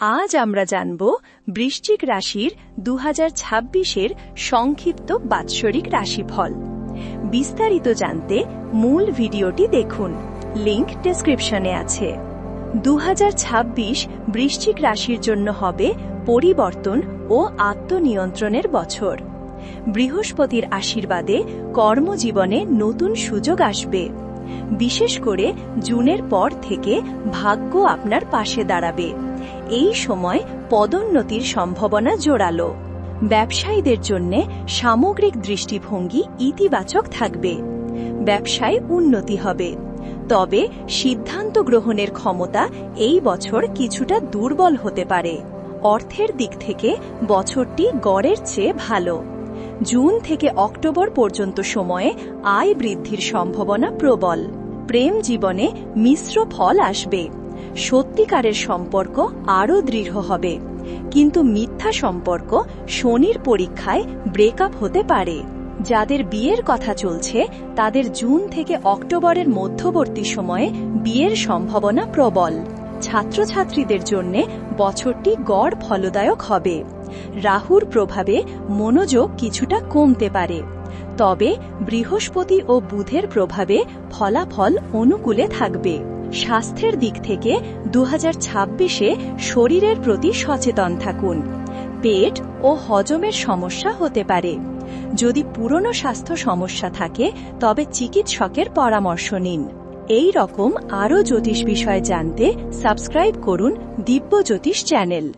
আজ আমরা জানব বৃশ্চিক রাশির দু হাজার সংক্ষিপ্ত বাৎসরিক রাশিফল। বিস্তারিত জানতে মূল ভিডিওটি দেখুন। লিংক ডেসক্রিপশনে আছে। দু হাজার ছাব্বিশ বৃশ্চিক রাশির জন্য হবে পরিবর্তন ও আত্মনিয়ন্ত্রণের বছর। বৃহস্পতির আশীর্বাদে কর্মজীবনে নতুন সুযোগ আসবে। বিশেষ করে জুনের পর থেকে ভাগ্য আপনার পাশে দাঁড়াবে। এই সময় পদোন্নতির সম্ভাবনা জোরালো। ব্যবসায়ীদের জন্য সামগ্রিক দৃষ্টিভঙ্গি ইতিবাচক থাকবে। ব্যবসায় উন্নতি হবে। তবে সিদ্ধান্ত গ্রহণের ক্ষমতা এই বছর কিছুটা দুর্বল হতে পারে। অর্থের দিক থেকে বছরটি গড়ের চেয়ে ভালো। জুন থেকে অক্টোবর পর্যন্ত সময়ে আয় বৃদ্ধির সম্ভাবনা প্রবল। প্রেম জীবনে মিশ্র ফল আসবে। সত্যিকারের সম্পর্ক আরও দৃঢ় হবে। কিন্তু মিথ্যা সম্পর্ক শনির পরীক্ষায় ব্রেকআপ হতে পারে। যাদের বিয়ের কথা চলছে, তাদের জুন থেকে অক্টোবরের মধ্যবর্তী সময়ে বিয়ের সম্ভাবনা প্রবল। ছাত্রছাত্রীদের জন্য বছরটি গড় ফলদায়ক হবে। রাহুর প্রভাবে মনোযোগ কিছুটা কমতে পারে। তবে বৃহস্পতি ও বুধের প্রভাবে ফলাফল অনুকূলে থাকবে। স্বাস্থ্যের দিক থেকে দু হাজার শরীরের প্রতি সচেতন থাকুন। পেট ও হজমের সমস্যা হতে পারে। যদি পুরনো স্বাস্থ্য সমস্যা থাকে, তবে চিকিৎসকের পরামর্শ নিন। এই রকম আরও জ্যোতিষ বিষয়ে জানতে সাবস্ক্রাইব করুন দিব্য জ্যোতিষ চ্যানেল।